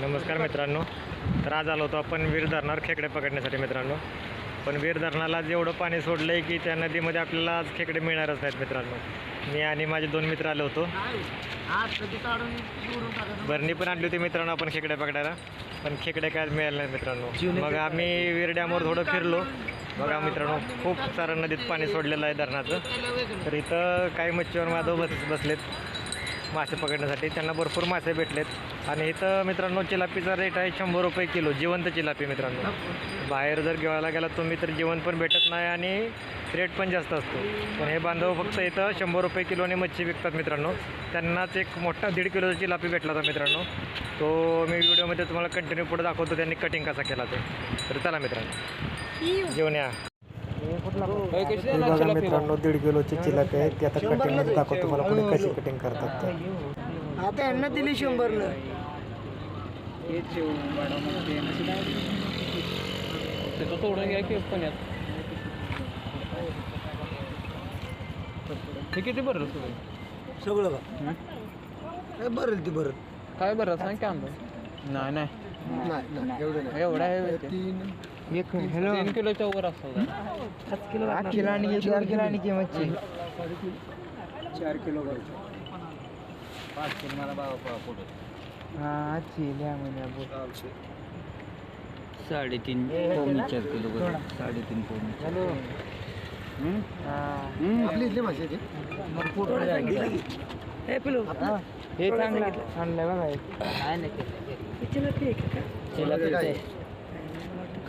नमस्कार मित्रांनो. तर आज आलो होतो आपण वीर धरणार खेकडे पकडण्यासाठी मित्रांनो. पण वीर धरणाला जेवढं पाणी सोडलं आहे की त्या नदीमध्ये आपल्याला आज खेकडे मिळणारच नाहीत मित्रांनो. मी आणि माझे दोन मित्र आलो होतो. बरणी पण आणली होती मित्रांनो आपण खेकडे पकडायला. पण खेकडे काय मिळाले नाहीत मित्रांनो. मग आम्ही वीर डॅमवर थोडं फिरलो. बघा मित्रांनो खूप सारं नदीत पाणी सोडलेलं आहे धरणाचं. तर इथं काही मच्छीवर माधव बस बसलेत. मासे पकडण्यासाठी. त्यांना भरपूर मासे भेटलेत. आणि इथं मित्रांनो चिलापीचा रेट आहे शंभर रुपये किलो जिवंत चिलापी मित्रांनो. बाहेर जर घेवायला गेला तुम्ही तर जेवण पण भेटत नाही आणि रेट पण जास्त असतो. पण हे बांधव फक्त इथं शंभर रुपये किलोने मच्छी विकतात मित्रांनो. त्यांनाच एक मोठा दीड किलोचा चिलापी भेटला होता मित्रांनो. तो मी व्हिडिओमध्ये तुम्हाला कंटिन्यू पुढे दाखवतो त्यांनी कटिंग कसा केला ते. तर चला मित्रांनो. जेवण या. बघा मित्रांनो दीड किलोची चिलापी आहे. ती आता कटिंगमध्ये दाखवतो. तुम्हाला पुढे कशी कटिंग करतात ते. आता यांना दिली शंभरनं तोडून घ्या की पुण्यात. हे किती बरं सगळं? सगळं का काय बरं ती बरं काय बरं सांग की नाही नाही. नाही नाही. एवढं नाही. एवढा आहे ते. तीन एक तीन किलोच्या वर असतो का? आठ किलो आणि चार किलो आणि किंमतची चार किलो पाच किलो मला बाबा पुढे हा आजची लिहा म्हणजे साडेतीन पावणे चार किलो बरं. साडेतीन पावणे हॅलो। आपली इथली मासे हे। पिलो हे चांगलं आणलंय बघा हे. काय नाही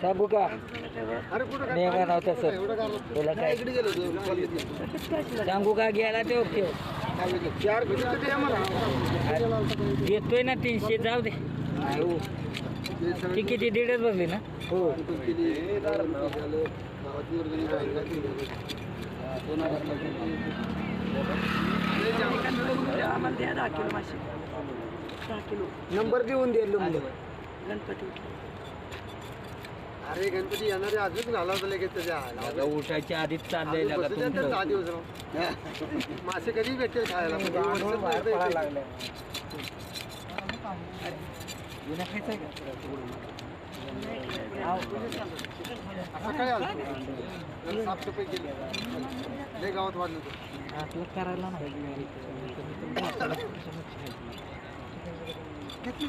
सांगू का? नेहमी नव्हतं सर. तुला काय गेलो. सांगू का? घ्यायला ते. ओके देतोय ना तीनशे जाऊ दे. ती किती दीडच बसली ना? हो. गेली. नंबर देऊन दिलो गणपती अरे गणपती येणारे आजच झाला होता लगेच त्याच्या उठायच्या आधीच अजून बसू द्या तर दहा दिवस राहून. मासे कधी भेटेल खायला पण हे वर्षात नाही भेटत. सकाळी आलो. साफसफाई केली. लय गावात वाढलं होतं. करायला घेतली.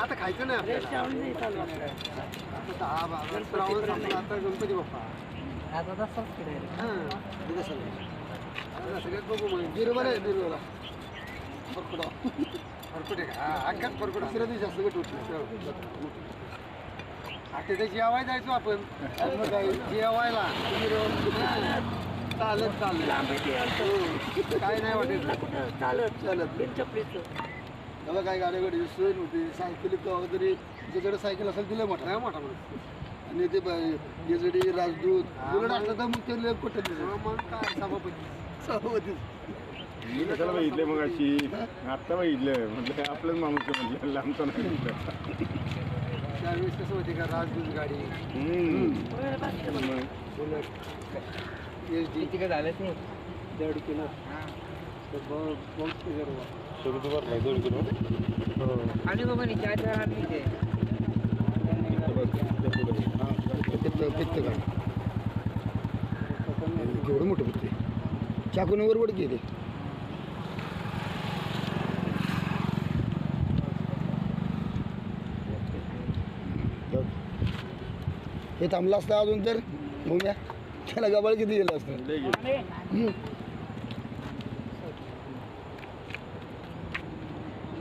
आता खायचं नाही आपल्याला. श्रावण संपला आता गणपती बाप्पा. हां सगळ्यात बघू मग. बिरबल आहे बिरबला परकुडा. परकुडे का? हा अख्खाच परकुडा. दुसऱ्या दिवशी असं गट उठलं आता ते जेवाय जायचो आपण. जेवायला. चालत चालत. हो. काय नाही वाटायचं चालत. चालत. त्याला काय गाड्या गाडी सोय नव्हती. सायकल केव्हा तरी ज्याच्याकडे सायकल असेल तिला मोठा आहे मोठा माणूस आणि ते गेजडी राजदूत उलट असलं तर मग ते लय कुठं मग काय? सभापती. सभापती. मी कशाला बघितले मग अशी आत्ता बघितलं. म्हटलं आपलंच माणूस म्हटलं. लांबचं नाही. त्यावेळेस कसं होते का? राजदूत गाडी. उलट एस डी किती काय झालं ते? दीड किलो. तर भरलाय दोन किलो. आणि नाही तर आणि ते. केवढं मोठं पित्त चाकून वर गेले हे थांबलं असतं अजून तर? भूम्या त्याला गबाळ किती गेलं असतं?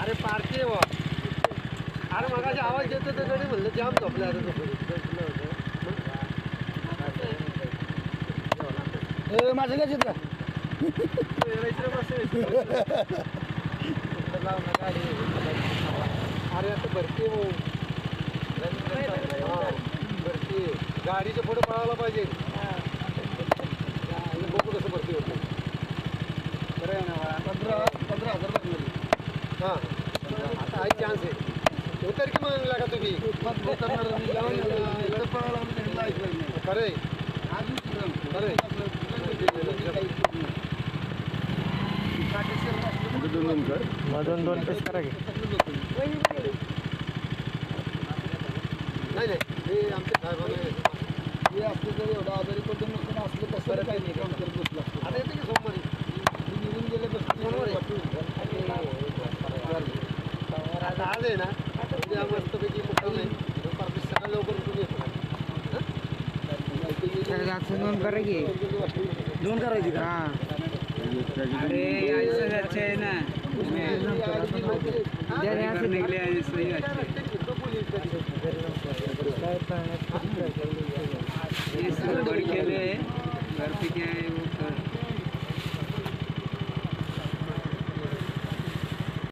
अरे पार्टी वा अरे मगाशी आवाज येतो तर गडी म्हणलं जाम झोपले आता झोपले माझं काय का? अरे आता भरती हो भरती गाडीच्या पुढे पळायला पाहिजे. कसं भरती होतं बरं आहे ना पंधरा पंधरा हजार लागले हां आता आहे चान्स आहे उतर की मग लागा तुम्ही खरं आहे खरं आहे म्हणजे दोन दोन कर मधून दोन पीस करा की नाही नाही हे आमच्या साहेबांना हे असलं जर एवढं आजारी पडतो नसून असलं कसं काही नाही काम करत बसलं आता येते की सोमवारी मी निघून गेले आता आज आहे ना उद्या मस्तपैकी मुक्काम नाही दुपारची सकाळ लवकर उठून येतो दोन करा की. दोन करायची का? अरे ऐसा अच्छा है ना. निकले आज सही ये सब बढ़ के ले घर पे क्या है वो कर